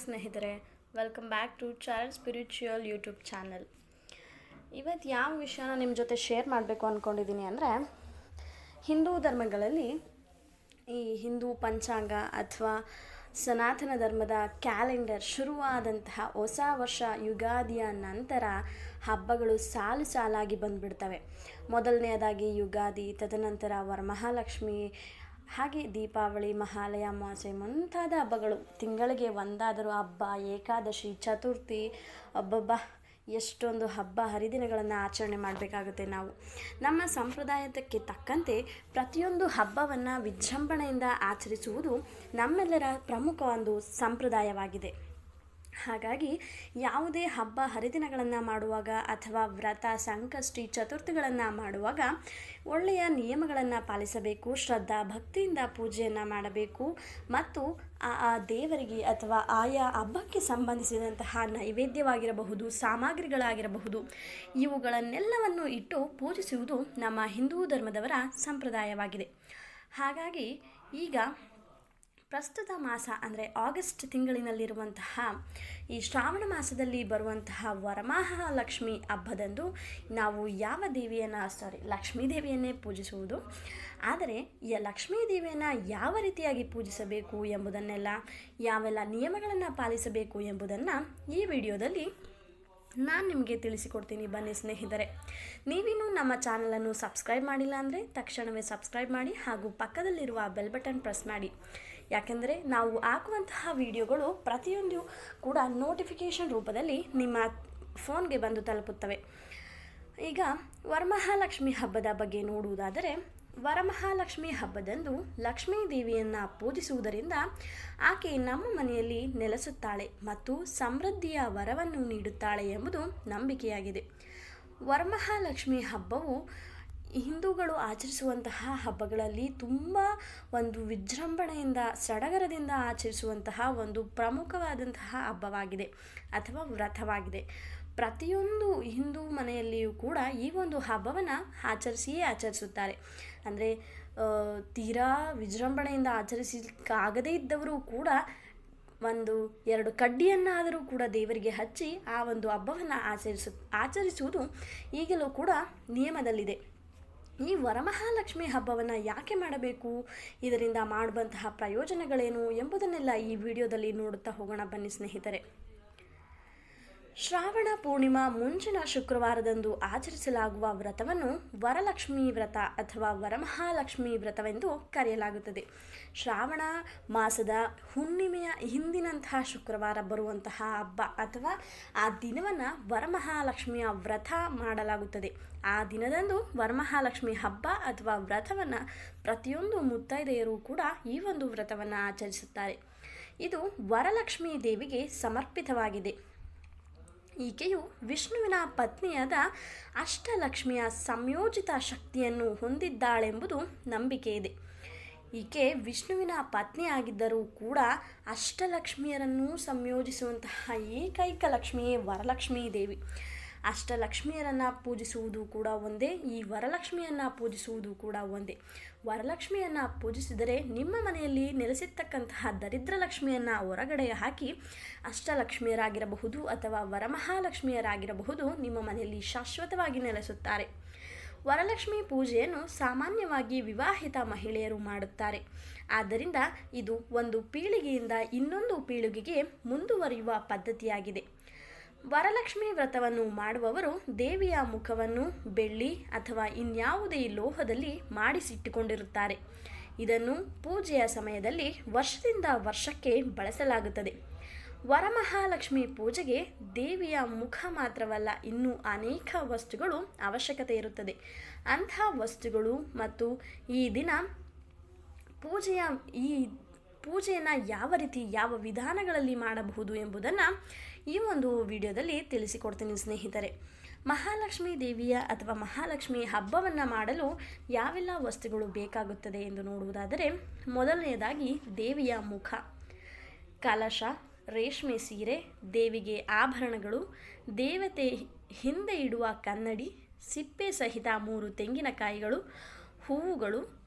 ಸ್ನೇಹಿತರೆ welcome back to child spiritual YouTube channel ಇವತ್ತು ಯಾವ ವಿಷಯನ ನಿಮ್ಮ ಜೊತೆ ಶೇರ್ ಮಾಡಬೇಕು ಅಂದ್ಕೊಂಡಿದ್ದೀನಿ ಅಂದರೆ, ಹಿಂದೂ ಧರ್ಮಗಳಲ್ಲಿ ಈ ಹಿಂದೂ ಪಂಚಾಂಗ ಅಥವಾ ಸನಾತನ ಧರ್ಮದ ಕ್ಯಾಲೆಂಡರ್ ಶುರುವಾದಂತಹ ಹೊಸ ವರ್ಷ ಯುಗಾದಿಯ ನಂತರ ಹಬ್ಬಗಳು ಸಾಲು ಸಾಲಾಗಿ ಬಂದುಬಿಡ್ತವೆ. ಮೊದಲನೆಯದಾಗಿ ಯುಗಾದಿ, ತದನಂತರ ವರಮಹಾಲಕ್ಷ್ಮಿ ಹಾಗೆ ದೀಪಾವಳಿ, ಮಹಾಲಯ, ಅಮಾವಾಸ್ಯೆ ಮುಂತಾದ ಹಬ್ಬಗಳು. ತಿಂಗಳಿಗೆ ಒಂದಾದರೂ ಹಬ್ಬ, ಏಕಾದಶಿ, ಚತುರ್ಥಿ ಹಬ್ಬಬ್ಬ ಎಷ್ಟೊಂದು ಹಬ್ಬ ಹರಿದಿನಗಳನ್ನು ಆಚರಣೆ ಮಾಡಬೇಕಾಗುತ್ತೆ ನಾವು. ನಮ್ಮ ಸಂಪ್ರದಾಯಕ್ಕೆ ತಕ್ಕಂತೆ ಪ್ರತಿಯೊಂದು ಹಬ್ಬವನ್ನು ವಿಜೃಂಭಣೆಯಿಂದ ಆಚರಿಸುವುದು ನಮ್ಮೆಲ್ಲರ ಪ್ರಮುಖ ಒಂದು ಸಂಪ್ರದಾಯವಾಗಿದೆ. ಹಾಗಾಗಿ ಯಾವುದೇ ಹಬ್ಬ ಹರಿದಿನಗಳನ್ನು ಮಾಡುವಾಗ ಅಥವಾ ವ್ರತ, ಸಂಕಷ್ಟಿ, ಚತುರ್ಥಿಗಳನ್ನು ಮಾಡುವಾಗ ಒಳ್ಳೆಯ ನಿಯಮಗಳನ್ನು ಪಾಲಿಸಬೇಕು, ಶ್ರದ್ಧಾ ಭಕ್ತಿಯಿಂದ ಪೂಜೆಯನ್ನು ಮಾಡಬೇಕು ಮತ್ತು ಆ ಆ ದೇವರಿಗೆ ಅಥವಾ ಆಯಾ ಹಬ್ಬಕ್ಕೆ ಸಂಬಂಧಿಸಿದಂತಹ ನೈವೇದ್ಯವಾಗಿರಬಹುದು, ಸಾಮಗ್ರಿಗಳಾಗಿರಬಹುದು, ಇವುಗಳನ್ನೆಲ್ಲವನ್ನು ಇಟ್ಟು ಪೂಜಿಸುವುದು ನಮ್ಮ ಹಿಂದೂ ಧರ್ಮದವರ ಸಂಪ್ರದಾಯವಾಗಿದೆ. ಹಾಗಾಗಿ ಈಗ ಪ್ರಸ್ತುತ ಮಾಸ ಅಂದರೆ ಆಗಸ್ಟ್ ತಿಂಗಳಿನಲ್ಲಿರುವಂತಹ ಈ ಶ್ರಾವಣ ಮಾಸದಲ್ಲಿ ಬರುವಂತಹ ವರಮಹಾಲಕ್ಷ್ಮಿ ಹಬ್ಬದಂದು ನಾವು ಯಾವ ದೇವಿಯನ್ನು ಸಾರಿ ಲಕ್ಷ್ಮೀ ದೇವಿಯನ್ನೇ ಪೂಜಿಸುವುದು. ಆದರೆ ಈ ಲಕ್ಷ್ಮೀ ದೇವಿಯನ್ನು ಯಾವ ರೀತಿಯಾಗಿ ಪೂಜಿಸಬೇಕು ಎಂಬುದನ್ನೆಲ್ಲ, ಯಾವೆಲ್ಲ ನಿಯಮಗಳನ್ನು ಪಾಲಿಸಬೇಕು ಎಂಬುದನ್ನು ಈ ವಿಡಿಯೋದಲ್ಲಿ ನಾನು ನಿಮಗೆ ತಿಳಿಸಿಕೊಡ್ತೀನಿ. ಬನ್ನಿ ಸ್ನೇಹಿತರೆ, ನೀವಿನ್ನೂ ನಮ್ಮ ಚಾನಲನ್ನು ಸಬ್ಸ್ಕ್ರೈಬ್ ಮಾಡಿಲ್ಲ ಅಂದರೆ ತಕ್ಷಣವೇ ಸಬ್ಸ್ಕ್ರೈಬ್ ಮಾಡಿ ಹಾಗೂ ಪಕ್ಕದಲ್ಲಿರುವ ಬೆಲ್ ಬಟನ್ ಪ್ರೆಸ್ ಮಾಡಿ. ಯಾಕೆಂದರೆ ನಾವು ಹಾಕುವಂತಹ ವಿಡಿಯೋಗಳು ಪ್ರತಿಯೊಂದು ಕೂಡ ನೋಟಿಫಿಕೇಷನ್ ರೂಪದಲ್ಲಿ ನಿಮ್ಮ ಫೋನ್ಗೆ ಬಂದು ತಲುಪುತ್ತವೆ. ಈಗ ವರಮಹಾಲಕ್ಷ್ಮಿ ಹಬ್ಬದ ಬಗ್ಗೆ ನೋಡುವುದಾದರೆ, ವರಮಹಾಲಕ್ಷ್ಮಿ ಹಬ್ಬದಂದು ಲಕ್ಷ್ಮೀ ದೇವಿಯನ್ನು ಪೂಜಿಸುವುದರಿಂದ ಆಕೆ ನಮ್ಮ ಮನೆಯಲ್ಲಿ ನೆಲೆಸುತ್ತಾಳೆ ಮತ್ತು ಸಮೃದ್ಧಿಯ ವರವನ್ನು ನೀಡುತ್ತಾಳೆ ಎಂಬುದು ನಂಬಿಕೆಯಾಗಿದೆ. ವರಮಹಾಲಕ್ಷ್ಮಿ ಹಬ್ಬವು ಹಿಂದೂಗಳು ಆಚರಿಸುವಂತಹ ಹಬ್ಬಗಳಲ್ಲಿ ತುಂಬ ಒಂದು ವಿಜೃಂಭಣೆಯಿಂದ, ಸಡಗರದಿಂದ ಆಚರಿಸುವಂತಹ ಒಂದು ಪ್ರಮುಖವಾದಂತಹ ಹಬ್ಬವಾಗಿದೆ ಅಥವಾ ವ್ರತವಾಗಿದೆ. ಪ್ರತಿಯೊಂದು ಹಿಂದೂ ಮನೆಯಲ್ಲಿಯೂ ಕೂಡ ಈ ಒಂದು ಹಬ್ಬವನ್ನು ಆಚರಿಸಿಯೇ ಆಚರಿಸುತ್ತಾರೆ. ಅಂದರೆ ತೀರಾ ವಿಜೃಂಭಣೆಯಿಂದ ಆಚರಿಸಲಿಕ್ಕಾಗದೇ ಇದ್ದವರು ಕೂಡ ಒಂದು ಎರಡು ಕಡ್ಡಿಯನ್ನಾದರೂ ಕೂಡ ದೇವರಿಗೆ ಹಚ್ಚಿ ಆ ಒಂದು ಹಬ್ಬವನ್ನು ಆಚರಿಸು, ಆಚರಿಸುವುದು ಈಗಲೂ ಕೂಡ ನಿಯಮದಲ್ಲಿದೆ. ಈ ವರಮಹಾಲಕ್ಷ್ಮಿ ಹಬ್ಬವನ್ನು ಯಾಕೆ ಮಾಡಬೇಕು? ಇದರಿಂದ ಮಾಡುವಂತಹ ಪ್ರಯೋಜನಗಳೇನು ಎಂಬುದನ್ನೆಲ್ಲ ಈ ವಿಡಿಯೋದಲ್ಲಿ ನೋಡುತ್ತಾ ಹೋಗೋಣ ಬನ್ನಿ ಸ್ನೇಹಿತರೆ. ಶ್ರಾವಣ ಪೂರ್ಣಿಮಾ ಮುಂಚಿನ ಶುಕ್ರವಾರದಂದು ಆಚರಿಸಲಾಗುವ ವ್ರತವನ್ನು ವರಲಕ್ಷ್ಮಿ ವ್ರತ ಅಥವಾ ವರಮಹಾಲಕ್ಷ್ಮಿ ವ್ರತವೆಂದು ಕರೆಯಲಾಗುತ್ತದೆ. ಶ್ರಾವಣ ಮಾಸದ ಹುಣ್ಣಿಮೆಯ ಹಿಂದಿನಂತಹ ಶುಕ್ರವಾರ ಬರುವಂತಹ ಹಬ್ಬ ಅಥವಾ ಆ ದಿನವನ್ನು ವರಮಹಾಲಕ್ಷ್ಮಿಯ ವ್ರತ ಮಾಡಲಾಗುತ್ತದೆ. ಆ ದಿನದಂದು ವರಮಹಾಲಕ್ಷ್ಮಿ ಹಬ್ಬ ಅಥವಾ ವ್ರತವನ್ನು ಪ್ರತಿಯೊಂದು ಮುತ್ತೈದೆಯರು ಕೂಡ ಈ ಒಂದು ವ್ರತವನ್ನು ಆಚರಿಸುತ್ತಾರೆ. ಇದು ವರಲಕ್ಷ್ಮೀ ದೇವಿಗೆ ಸಮರ್ಪಿತವಾಗಿದೆ. ಈಕೆಯು ವಿಷ್ಣುವಿನ ಪತ್ನಿಯಾದ ಅಷ್ಟಲಕ್ಷ್ಮಿಯ ಸಂಯೋಜಿತ ಶಕ್ತಿಯನ್ನು ಹೊಂದಿದ್ದಾಳೆಂಬುದು ನಂಬಿಕೆ ಇದೆ. ಈಕೆ ವಿಷ್ಣುವಿನ ಪತ್ನಿಯಾಗಿದ್ದರೂ ಕೂಡ ಅಷ್ಟಲಕ್ಷ್ಮಿಯರನ್ನು ಸಂಯೋಜಿಸುವಂತಹ ಏಕೈಕ ಲಕ್ಷ್ಮಿಯೇ ವರಲಕ್ಷ್ಮೀ ದೇವಿ. ಅಷ್ಟಲಕ್ಷ್ಮಿಯರನ್ನು ಪೂಜಿಸುವುದು ಕೂಡ ಒಂದೇ, ಈ ವರಲಕ್ಷ್ಮಿಯನ್ನು ಪೂಜಿಸುವುದು ಕೂಡ ಒಂದೇ. ವರಲಕ್ಷ್ಮಿಯನ್ನು ಪೂಜಿಸಿದರೆ ನಿಮ್ಮ ಮನೆಯಲ್ಲಿ ನೆಲೆಸಿರ್ತಕ್ಕಂತಹ ದರಿದ್ರ ಲಕ್ಷ್ಮಿಯನ್ನು ಹೊರಗಡೆ ಹಾಕಿ ಅಷ್ಟಲಕ್ಷ್ಮಿಯರಾಗಿರಬಹುದು ಅಥವಾ ವರಮಹಾಲಕ್ಷ್ಮಿಯರಾಗಿರಬಹುದು ನಿಮ್ಮ ಮನೆಯಲ್ಲಿ ಶಾಶ್ವತವಾಗಿ ನೆಲೆಸುತ್ತಾರೆ. ವರಲಕ್ಷ್ಮಿ ಪೂಜೆಯನ್ನು ಸಾಮಾನ್ಯವಾಗಿ ವಿವಾಹಿತ ಮಹಿಳೆಯರು ಮಾಡುತ್ತಾರೆ. ಆದ್ದರಿಂದ ಇದು ಒಂದು ಪೀಳಿಗೆಯಿಂದ ಇನ್ನೊಂದು ಪೀಳಿಗೆಗೆ ಮುಂದುವರಿಯುವ ಪದ್ಧತಿಯಾಗಿದೆ. ವರಲಕ್ಷ್ಮಿ ವ್ರತವನ್ನು ಮಾಡುವವರು ದೇವಿಯ ಮುಖವನ್ನು ಬೆಳ್ಳಿ ಅಥವಾ ಇನ್ಯಾವುದೇ ಲೋಹದಲ್ಲಿ ಮಾಡಿಸಿಟ್ಟುಕೊಂಡಿರುತ್ತಾರೆ. ಇದನ್ನು ಪೂಜೆಯ ಸಮಯದಲ್ಲಿ ವರ್ಷದಿಂದ ವರ್ಷಕ್ಕೆ ಬಳಸಲಾಗುತ್ತದೆ. ವರಮಹಾಲಕ್ಷ್ಮಿ ಪೂಜೆಗೆ ದೇವಿಯ ಮುಖ ಮಾತ್ರವಲ್ಲ, ಇನ್ನೂ ಅನೇಕ ವಸ್ತುಗಳು ಅವಶ್ಯಕತೆ ಇರುತ್ತದೆ. ಅಂಥ ವಸ್ತುಗಳು ಮತ್ತು ಈ ದಿನ ಪೂಜೆಯ ಈ ಪೂಜೆಯನ್ನು ಯಾವ ರೀತಿ, ಯಾವ ವಿಧಾನಗಳಲ್ಲಿ ಮಾಡಬಹುದು ಎಂಬುದನ್ನು ಈ ಒಂದು ವಿಡಿಯೋದಲ್ಲಿ ತಿಳಿಸಿಕೊಡ್ತೀನಿ ಸ್ನೇಹಿತರೆ. ಮಹಾಲಕ್ಷ್ಮಿ ದೇವಿಯ ಅಥವಾ ಮಹಾಲಕ್ಷ್ಮಿ ಹಬ್ಬವನ್ನು ಮಾಡಲು ಯಾವೆಲ್ಲ ವಸ್ತುಗಳು ಬೇಕಾಗುತ್ತದೆ ಎಂದು ನೋಡುವುದಾದರೆ, ಮೊದಲನೆಯದಾಗಿ ದೇವಿಯ ಮುಖ, ಕಲಶ, ರೇಷ್ಮೆ ಸೀರೆ, ದೇವಿಗೆ ಆಭರಣಗಳು, ದೇವತೆ ಹಿಂದೆ ಇಡುವ ಕನ್ನಡಿ, ಸಿಪ್ಪೆ ಸಹಿತ ಮೂರು ತೆಂಗಿನಕಾಯಿಗಳು, ಹೂವುಗಳು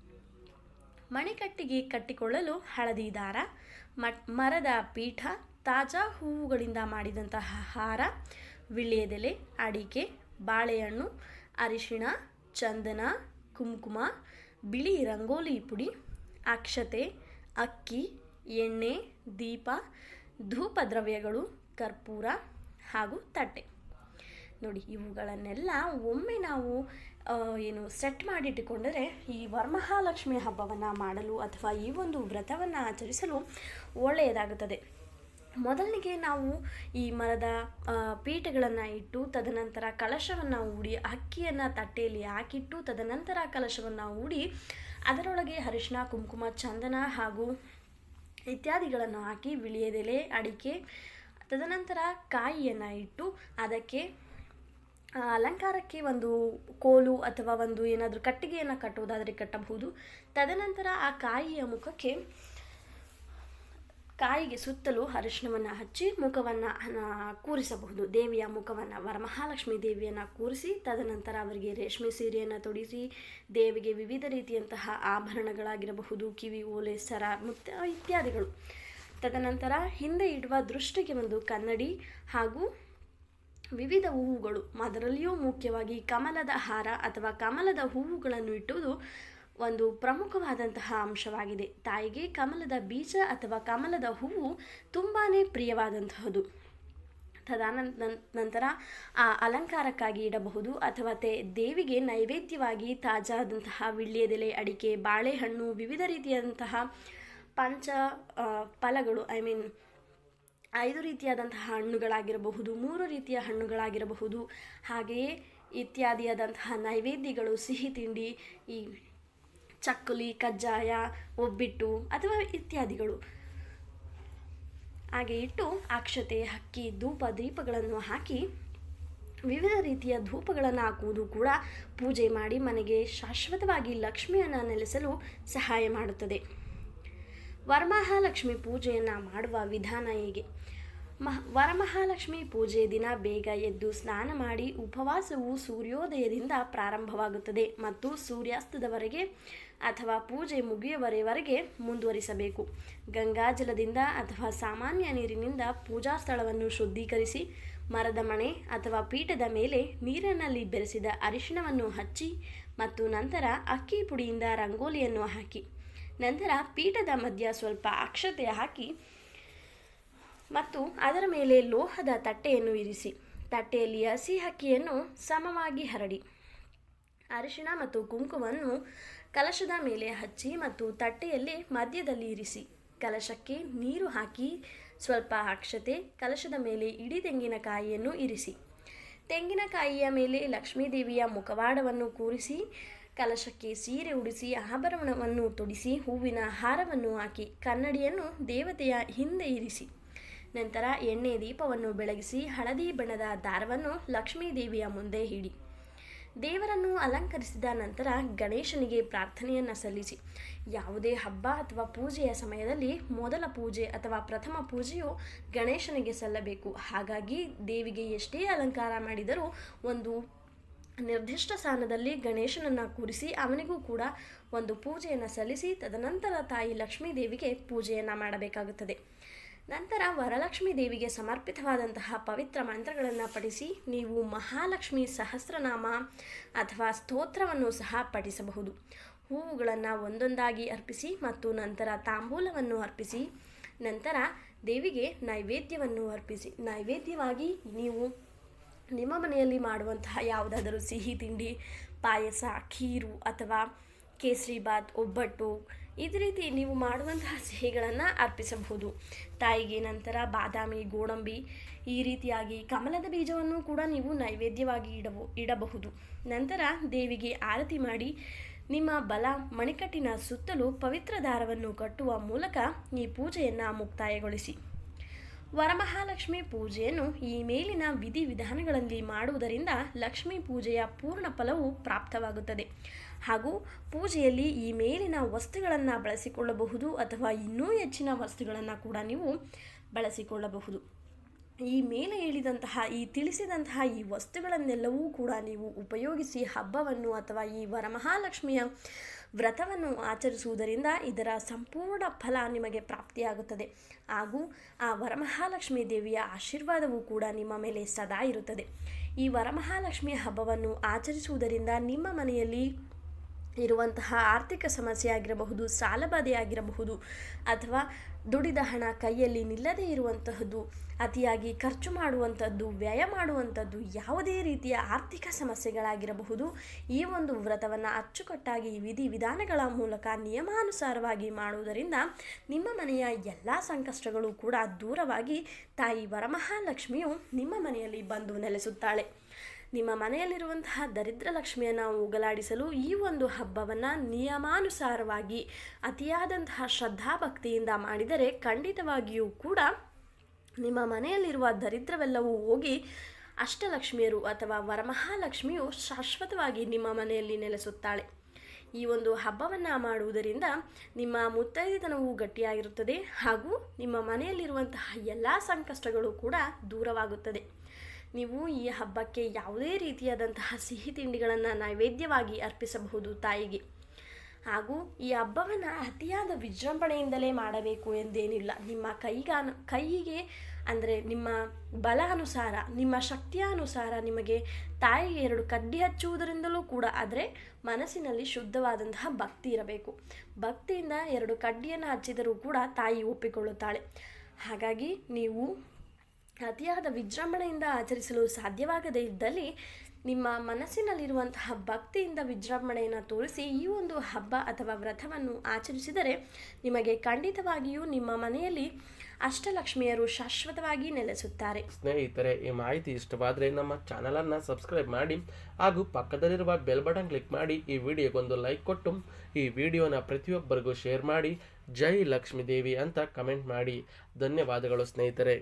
ಮಣಿಕಟ್ಟಿಗೆ ಕಟ್ಟಿಕೊಳ್ಳಲು ಹಳದಿ ದಾರ ಮರದ ಪೀಠ, ತಾಜಾ ಹೂವುಗಳಿಂದ ಮಾಡಿದಂತಹ ಹಾರ ವಿಳ್ಯದೆಲೆ ಅಡಿಕೆ, ಬಾಳೆಹಣ್ಣು, ಅರಿಶಿಣ, ಚಂದನ, ಕುಂಕುಮ, ಬಿಳಿ ರಂಗೋಲಿ ಪುಡಿ, ಅಕ್ಷತೆ, ಅಕ್ಕಿ, ಎಣ್ಣೆ, ದೀಪ, ಧೂಪ ದ್ರವ್ಯಗಳು, ಕರ್ಪೂರ ಹಾಗೂ ತಟ್ಟೆ. ನೋಡಿ, ಇವುಗಳನ್ನೆಲ್ಲ ಒಮ್ಮೆ ನಾವು ಏನು ಸೆಟ್ ಮಾಡಿಟ್ಟುಕೊಂಡರೆ ಈ ವರಮಹಾಲಕ್ಷ್ಮಿ ಹಬ್ಬವನ್ನು ಮಾಡಲು ಅಥವಾ ಈ ಒಂದು ವ್ರತವನ್ನು ಆಚರಿಸಲು ಒಳ್ಳೆಯದಾಗುತ್ತದೆ. ಮೊದಲಿಗೆ ನಾವು ಈ ಮರದ ಪೀಠಗಳನ್ನು ಇಟ್ಟು ತದನಂತರ ಕಲಶವನ್ನು ಹೂಡಿ ಅಕ್ಕಿಯನ್ನು ತಟ್ಟೆಯಲ್ಲಿ ಹಾಕಿಟ್ಟು ತದನಂತರ ಕಲಶವನ್ನು ಹೂಡಿ ಅದರೊಳಗೆ ಅರಿಶಿನ ಕುಂಕುಮ, ಚಂದನ ಹಾಗೂ ಇತ್ಯಾದಿಗಳನ್ನು ಹಾಕಿ ಬಿಳಿಯದೆಲೆ ಅಡಿಕೆ, ತದನಂತರ ಕಾಯಿಯನ್ನು ಇಟ್ಟು ಅದಕ್ಕೆ ಅಲಂಕಾರಕ್ಕೆ ಒಂದು ಕೋಲು ಅಥವಾ ಒಂದು ಏನಾದರೂ ಕಟ್ಟಿಗೆಯನ್ನು ಕಟ್ಟುವುದಾದರೆ ಕಟ್ಟಬಹುದು. ತದನಂತರ ಆ ಕಾಯಿಯ ಮುಖಕ್ಕೆ ಕಾಯಿಗೆ ಸುತ್ತಲೂ ಅರಿಶಿಣವನ್ನು ಹಚ್ಚಿ ಮುಖವನ್ನು ಕೂರಿಸಬಹುದು. ದೇವಿಯ ಮುಖವನ್ನು, ವರಮಹಾಲಕ್ಷ್ಮಿ ದೇವಿಯನ್ನು ಕೂರಿಸಿ, ತದನಂತರ ಅವರಿಗೆ ರೇಷ್ಮೆ ಸೀರೆಯನ್ನು ತೊಡಿಸಿ, ದೇವಿಗೆ ವಿವಿಧ ರೀತಿಯಂತಹ ಆಭರಣಗಳಾಗಿರಬಹುದು, ಕಿವಿ, ಓಲೆ, ಸರ, ಮುತ್ತ ಇತ್ಯಾದಿಗಳು. ತದನಂತರ ಹಿಂದೆ ಇಡುವ ದೃಷ್ಟಿಗೆ ಒಂದು ಕನ್ನಡಿ ಹಾಗೂ ವಿವಿಧ ಹೂವುಗಳು, ಅದರಲ್ಲಿಯೂ ಮುಖ್ಯವಾಗಿ ಕಮಲದ ಹಾರ ಅಥವಾ ಕಮಲದ ಹೂವುಗಳನ್ನು ಇಟ್ಟುವುದು ಒಂದು ಪ್ರಮುಖವಾದಂತಹ ಅಂಶವಾಗಿದೆ. ತಾಯಿಗೆ ಕಮಲದ ಬೀಜ ಅಥವಾ ಕಮಲದ ಹೂವು ತುಂಬಾ ಪ್ರಿಯವಾದಂತಹದು. ತದಾನ ನಂತರ ಆ ಅಲಂಕಾರಕ್ಕಾಗಿ ಇಡಬಹುದು ಅಥವಾ ತೆ ದೇವಿಗೆ ನೈವೇದ್ಯವಾಗಿ ತಾಜಾದಂತಹ ವಿಳ್ಯದೆಲೆ, ಅಡಿಕೆ, ಬಾಳೆಹಣ್ಣು, ವಿವಿಧ ರೀತಿಯಾದಂತಹ ಪಂಚ ಫಲಗಳು, ಐ ಮೀನ್ ಐದು ರೀತಿಯಾದಂತಹ ಹಣ್ಣುಗಳಾಗಿರಬಹುದು, ಮೂರು ರೀತಿಯ ಹಣ್ಣುಗಳಾಗಿರಬಹುದು. ಹಾಗೆಯೇ ಇತ್ಯಾದಿಯಾದಂತಹ ನೈವೇದ್ಯಗಳು, ಸಿಹಿ ತಿಂಡಿ, ಈ ಚಕ್ಕುಲಿ, ಕಜ್ಜಾಯ, ಒಬ್ಬಿಟ್ಟು ಅಥವಾ ಇತ್ಯಾದಿಗಳು. ಹಾಗೆ ಇಟ್ಟು ಅಕ್ಷತೆ, ಹಕ್ಕಿ, ಧೂಪ, ದೀಪಗಳನ್ನು ಹಾಕಿ ವಿವಿಧ ರೀತಿಯ ಧೂಪಗಳನ್ನು ಹಾಕುವುದು ಕೂಡ ಪೂಜೆ ಮಾಡಿ ಮನೆಗೆ ಶಾಶ್ವತವಾಗಿ ಲಕ್ಷ್ಮಿಯನ್ನು ನೆಲೆಸಲು ಸಹಾಯ ಮಾಡುತ್ತದೆ. ವರಮಹಾಲಕ್ಷ್ಮಿ ಪೂಜೆಯನ್ನು ಮಾಡುವ ವಿಧಾನ ಹೇಗೆ? ಮಹ, ವರಮಹಾಲಕ್ಷ್ಮಿ ಪೂಜೆ ದಿನ ಬೇಗ ಎದ್ದು ಸ್ನಾನ ಮಾಡಿ ಉಪವಾಸವು ಸೂರ್ಯೋದಯದಿಂದ ಪ್ರಾರಂಭವಾಗುತ್ತದೆ ಮತ್ತು ಸೂರ್ಯಾಸ್ತದವರೆಗೆ ಅಥವಾ ಪೂಜೆ ಮುಗಿಯುವವರೆವರೆಗೆ ಮುಂದುವರಿಸಬೇಕು. ಗಂಗಾಜಲದಿಂದ ಅಥವಾ ಸಾಮಾನ್ಯ ನೀರಿನಿಂದ ಪೂಜಾ ಸ್ಥಳವನ್ನು ಶುದ್ಧೀಕರಿಸಿ ಮರದ ಮಣೆ ಅಥವಾ ಪೀಠದ ಮೇಲೆ ನೀರಿನಲ್ಲಿ ಬೆರೆಸಿದ ಅರಿಶಿಣವನ್ನು ಹಚ್ಚಿ ಮತ್ತು ನಂತರ ಅಕ್ಕಿ ಪುಡಿಯಿಂದ ರಂಗೋಲಿಯನ್ನು ಹಾಕಿ. ನಂತರ ಪೀಠದ ಮಧ್ಯ ಸ್ವಲ್ಪ ಅಕ್ಷತೆ ಹಾಕಿ ಮತ್ತು ಅದರ ಮೇಲೆ ಲೋಹದ ತಟ್ಟೆಯನ್ನು ಇರಿಸಿ. ತಟ್ಟೆಯಲ್ಲಿ ಹಸಿ ಅಕ್ಕಿಯನ್ನು ಸಮವಾಗಿ ಹರಡಿ. ಅರಿಶಿಣ ಮತ್ತು ಕುಂಕುಮವನ್ನು ಕಲಶದ ಮೇಲೆ ಹಚ್ಚಿ ಮತ್ತು ತಟ್ಟೆಯಲ್ಲಿ ಮಧ್ಯದಲ್ಲಿ ಇರಿಸಿ. ಕಲಶಕ್ಕೆ ನೀರು ಹಾಕಿ ಸ್ವಲ್ಪ ಅಕ್ಷತೆ, ಕಲಶದ ಮೇಲೆ ಇಡೀ ತೆಂಗಿನಕಾಯಿಯನ್ನು ಇರಿಸಿ. ತೆಂಗಿನಕಾಯಿಯ ಮೇಲೆ ಲಕ್ಷ್ಮೀದೇವಿಯ ಮುಖವಾಡವನ್ನು ಕೂರಿಸಿ ಕಲಶಕ್ಕೆ ಸೀರೆ ಉಡಿಸಿ ಆಭರಣವನ್ನು ತೊಡಿಸಿ ಹೂವಿನ ಹಾರವನ್ನು ಹಾಕಿ ಕನ್ನಡಿಯನ್ನು ದೇವತೆಯ ಹಿಂದೆ ಇರಿಸಿ. ನಂತರ ಎಣ್ಣೆ ದೀಪವನ್ನು ಬೆಳಗಿಸಿ ಹಳದಿ ಬಣ್ಣದ ದಾರವನ್ನು ಲಕ್ಷ್ಮೀ ದೇವಿಯ ಮುಂದೆ ಹಿಡಿ ದೇವರನ್ನು ಅಲಂಕರಿಸಿದ ನಂತರ ಗಣೇಶನಿಗೆ ಪ್ರಾರ್ಥನೆಯನ್ನು ಸಲ್ಲಿಸಿ. ಯಾವುದೇ ಹಬ್ಬ ಅಥವಾ ಪೂಜೆಯ ಸಮಯದಲ್ಲಿ ಮೊದಲ ಪೂಜೆ ಅಥವಾ ಪ್ರಥಮ ಪೂಜೆಯು ಗಣೇಶನಿಗೆ ಸಲ್ಲಬೇಕು. ಹಾಗಾಗಿ ದೇವಿಗೆ ಎಷ್ಟೇ ಅಲಂಕಾರ ಮಾಡಿದರೂ ಒಂದು ನಿರ್ದಿಷ್ಟ ಸ್ಥಾನದಲ್ಲಿ ಗಣೇಶನನ್ನು ಕೂರಿಸಿ ಅವನಿಗೂ ಕೂಡ ಒಂದು ಪೂಜೆಯನ್ನು ಸಲ್ಲಿಸಿ, ತದನಂತರ ತಾಯಿ ಲಕ್ಷ್ಮೀ ದೇವಿಗೆ ಪೂಜೆಯನ್ನು ಮಾಡಬೇಕಾಗುತ್ತದೆ. ನಂತರ ವರಲಕ್ಷ್ಮೀ ದೇವಿಗೆ ಸಮರ್ಪಿತವಾದಂತಹ ಪವಿತ್ರ ಮಂತ್ರಗಳನ್ನು ಪಠಿಸಿ, ನೀವು ಮಹಾಲಕ್ಷ್ಮಿ ಸಹಸ್ರನಾಮ ಅಥವಾ ಸ್ತೋತ್ರವನ್ನು ಸಹ ಪಠಿಸಬಹುದು. ಹೂವುಗಳನ್ನು ಒಂದೊಂದಾಗಿ ಅರ್ಪಿಸಿ ಮತ್ತು ನಂತರ ತಾಂಬೂಲವನ್ನು ಅರ್ಪಿಸಿ, ನಂತರ ದೇವಿಗೆ ನೈವೇದ್ಯವನ್ನು ಅರ್ಪಿಸಿ. ನೈವೇದ್ಯವಾಗಿ ನೀವು ನಿಮ್ಮ ಮನೆಯಲ್ಲಿ ಮಾಡುವಂತಹ ಯಾವುದಾದರೂ ಸಿಹಿ ತಿಂಡಿ, ಪಾಯಸ, ಖೀರು ಅಥವಾ ಕೇಸರಿ ಬಾತ್, ಒಬ್ಬಟ್ಟು, ಇದೇ ರೀತಿ ನೀವು ಮಾಡುವಂತಹ ಸಿಹಿಗಳನ್ನು ಅರ್ಪಿಸಬಹುದು. ತಾಯಿಗೆ ನಂತರ ಬಾದಾಮಿ, ಗೋಡಂಬಿ, ಈ ರೀತಿಯಾಗಿ ಕಮಲದ ಬೀಜವನ್ನು ಕೂಡ ನೀವು ನೈವೇದ್ಯವಾಗಿ ಇಡಬೋ ಇಡಬಹುದು. ನಂತರ ದೇವಿಗೆ ಆರತಿ ಮಾಡಿ ನಿಮ್ಮ ಬಲ ಮಣಿಕಟ್ಟಿನ ಸುತ್ತಲೂ ಪವಿತ್ರ ದಾರವನ್ನು ಕಟ್ಟುವ ಮೂಲಕ ಈ ಪೂಜೆಯನ್ನು ಮುಕ್ತಾಯಗೊಳಿಸಿ. ವರಮಹಾಲಕ್ಷ್ಮಿ ಪೂಜೆಯನ್ನು ಈ ಮೇಲಿನ ವಿಧಿವಿಧಾನಗಳಲ್ಲಿ ಮಾಡುವುದರಿಂದ ಲಕ್ಷ್ಮೀ ಪೂಜೆಯ ಪೂರ್ಣ ಫಲವು ಪ್ರಾಪ್ತವಾಗುತ್ತದೆ. ಹಾಗೂ ಪೂಜೆಯಲ್ಲಿ ಈ ಮೇಲಿನ ವಸ್ತುಗಳನ್ನು ಬಳಸಿಕೊಳ್ಳಬಹುದು ಅಥವಾ ಇನ್ನೂ ಹೆಚ್ಚಿನ ವಸ್ತುಗಳನ್ನು ಕೂಡ ನೀವು ಬಳಸಿಕೊಳ್ಳಬಹುದು. ಈ ಮೇಲೆ ಹೇಳಿದಂತಹ, ಈ ತಿಳಿಸಿದಂತಹ ಈ ವಸ್ತುಗಳನ್ನೆಲ್ಲವೂ ಕೂಡ ನೀವು ಉಪಯೋಗಿಸಿ ಹಬ್ಬವನ್ನು ಅಥವಾ ಈ ವರಮಹಾಲಕ್ಷ್ಮಿಯ ವ್ರತವನ್ನು ಆಚರಿಸುವುದರಿಂದ ಇದರ ಸಂಪೂರ್ಣ ಫಲ ನಿಮಗೆ ಪ್ರಾಪ್ತಿಯಾಗುತ್ತದೆ. ಹಾಗೂ ಆ ವರಮಹಾಲಕ್ಷ್ಮೀ ದೇವಿಯ ಆಶೀರ್ವಾದವೂ ಕೂಡ ನಿಮ್ಮ ಮೇಲೆ ಸದಾ ಇರುತ್ತದೆ. ಈ ವರಮಹಾಲಕ್ಷ್ಮಿಯ ಹಬ್ಬವನ್ನು ಆಚರಿಸುವುದರಿಂದ ನಿಮ್ಮ ಮನೆಯಲ್ಲಿ ಇರುವಂತಹ ಆರ್ಥಿಕ ಸಮಸ್ಯೆ ಆಗಿರಬಹುದು ಸಾಲಬಾಧೆ ಆಗಿರಬಹುದು, ಅಥವಾ ದುಡಿದ ಹಣ ಕೈಯಲ್ಲಿ ನಿಲ್ಲದೇ ಇರುವಂತಹದ್ದು, ಅತಿಯಾಗಿ ಖರ್ಚು ಮಾಡುವಂಥದ್ದು ವ್ಯಯ ಮಾಡುವಂಥದ್ದು ಯಾವುದೇ ರೀತಿಯ ಆರ್ಥಿಕ ಸಮಸ್ಯೆಗಳಾಗಿರಬಹುದು, ಈ ಒಂದು ವ್ರತವನ್ನು ಅಚ್ಚುಕಟ್ಟಾಗಿ ವಿಧಿ ವಿಧಾನಗಳ ಮೂಲಕ ನಿಯಮಾನುಸಾರವಾಗಿ ಮಾಡುವುದರಿಂದ ನಿಮ್ಮ ಮನೆಯ ಎಲ್ಲ ಸಂಕಷ್ಟಗಳು ಕೂಡ ದೂರವಾಗಿ ತಾಯಿ ವರಮಹಾಲಕ್ಷ್ಮಿಯು ನಿಮ್ಮ ಮನೆಯಲ್ಲಿ ಬಂದು ನೆಲೆಸುತ್ತಾಳೆ. ನಿಮ್ಮ ಮನೆಯಲ್ಲಿರುವಂತಹ ದರಿದ್ರ ಲಕ್ಷ್ಮಿಯನ್ನು ಹೋಗಲಾಡಿಸಲು ಈ ಒಂದು ಹಬ್ಬವನ್ನು ನಿಯಮಾನುಸಾರವಾಗಿ ಅತಿಯಾದಂತಹ ಶ್ರದ್ಧಾಭಕ್ತಿಯಿಂದ ಮಾಡಿದರೆ ಖಂಡಿತವಾಗಿಯೂ ಕೂಡ ನಿಮ್ಮ ಮನೆಯಲ್ಲಿರುವ ದರಿದ್ರವೆಲ್ಲವೂ ಹೋಗಿ ಅಷ್ಟಲಕ್ಷ್ಮಿಯರು ಅಥವಾ ವರಮಹಾಲಕ್ಷ್ಮಿಯು ಶಾಶ್ವತವಾಗಿ ನಿಮ್ಮ ಮನೆಯಲ್ಲಿ ನೆಲೆಸುತ್ತಾಳೆ. ಈ ಒಂದು ಹಬ್ಬವನ್ನು ಮಾಡುವುದರಿಂದ ನಿಮ್ಮ ಮುತ್ತೈದೆತನವು ಗಟ್ಟಿಯಾಗಿರುತ್ತದೆ ಹಾಗೂ ನಿಮ್ಮ ಮನೆಯಲ್ಲಿರುವಂತಹ ಎಲ್ಲ ಸಂಕಷ್ಟಗಳು ಕೂಡ ದೂರವಾಗುತ್ತದೆ. ನೀವು ಈ ಹಬ್ಬಕ್ಕೆ ಯಾವುದೇ ರೀತಿಯಾದಂತಹ ಸಿಹಿ ತಿಂಡಿಗಳನ್ನು ನೈವೇದ್ಯವಾಗಿ ಅರ್ಪಿಸಬಹುದು ತಾಯಿಗೆ. ಹಾಗೂ ಈ ಹಬ್ಬವನ್ನು ಅತಿಯಾದ ವಿಜೃಂಭಣೆಯಿಂದಲೇ ಮಾಡಬೇಕು ಎಂದೇನಿಲ್ಲ. ನಿಮ್ಮ ಕೈಗಾನ ಕೈಗೆ ಅಂದರೆ ನಿಮ್ಮ ಬಲ ಅನುಸಾರ, ನಿಮ್ಮ ಶಕ್ತಿಯ ಅನುಸಾರ ನಿಮಗೆ ತಾಯಿಗೆ ಎರಡು ಕಡ್ಡಿ ಹಚ್ಚುವುದರಿಂದಲೂ ಕೂಡ ಆದರೆ ಮನಸ್ಸಿನಲ್ಲಿ ಶುದ್ಧವಾದಂತಹ ಭಕ್ತಿ ಇರಬೇಕು. ಭಕ್ತಿಯಿಂದ ಎರಡು ಕಡ್ಡಿಯನ್ನು ಹಚ್ಚಿದರೂ ಕೂಡ ತಾಯಿ ಒಪ್ಪಿಕೊಳ್ಳುತ್ತಾಳೆ. ಹಾಗಾಗಿ ನೀವು ಅತಿಯಾದ ವಿಜೃಂಭಣೆಯಿಂದ ಆಚರಿಸಲು ಸಾಧ್ಯವಾಗದೇ ಇದ್ದಲ್ಲಿ ನಿಮ್ಮ ಮನಸ್ಸಿನಲ್ಲಿರುವಂತಹ ಭಕ್ತಿಯಿಂದ ವಿಜೃಂಭಣೆಯನ್ನು ತೋರಿಸಿ ಈ ಒಂದು ಹಬ್ಬ ಅಥವಾ ವ್ರತವನ್ನು ಆಚರಿಸಿದರೆ ನಿಮಗೆ ಖಂಡಿತವಾಗಿಯೂ ನಿಮ್ಮ ಮನೆಯಲ್ಲಿ ಅಷ್ಟಲಕ್ಷ್ಮಿಯರು ಶಾಶ್ವತವಾಗಿ ನೆಲೆಸುತ್ತಾರೆ. ಸ್ನೇಹಿತರೆ, ಈ ಮಾಹಿತಿ ಇಷ್ಟವಾದರೆ ನಮ್ಮ ಚಾನಲನ್ನು ಸಬ್ಸ್ಕ್ರೈಬ್ ಮಾಡಿ ಹಾಗೂ ಪಕ್ಕದಲ್ಲಿರುವ ಬೆಲ್ ಬಟನ್ ಕ್ಲಿಕ್ ಮಾಡಿ ಈ ವಿಡಿಯೋಗೊಂದು ಲೈಕ್ ಕೊಟ್ಟು ಈ ವಿಡಿಯೋನ ಪ್ರತಿಯೊಬ್ಬರಿಗೂ ಶೇರ್ ಮಾಡಿ ಜೈ ಲಕ್ಷ್ಮೀ ದೇವಿ ಅಂತ ಕಮೆಂಟ್ ಮಾಡಿ. ಧನ್ಯವಾದಗಳು ಸ್ನೇಹಿತರೆ.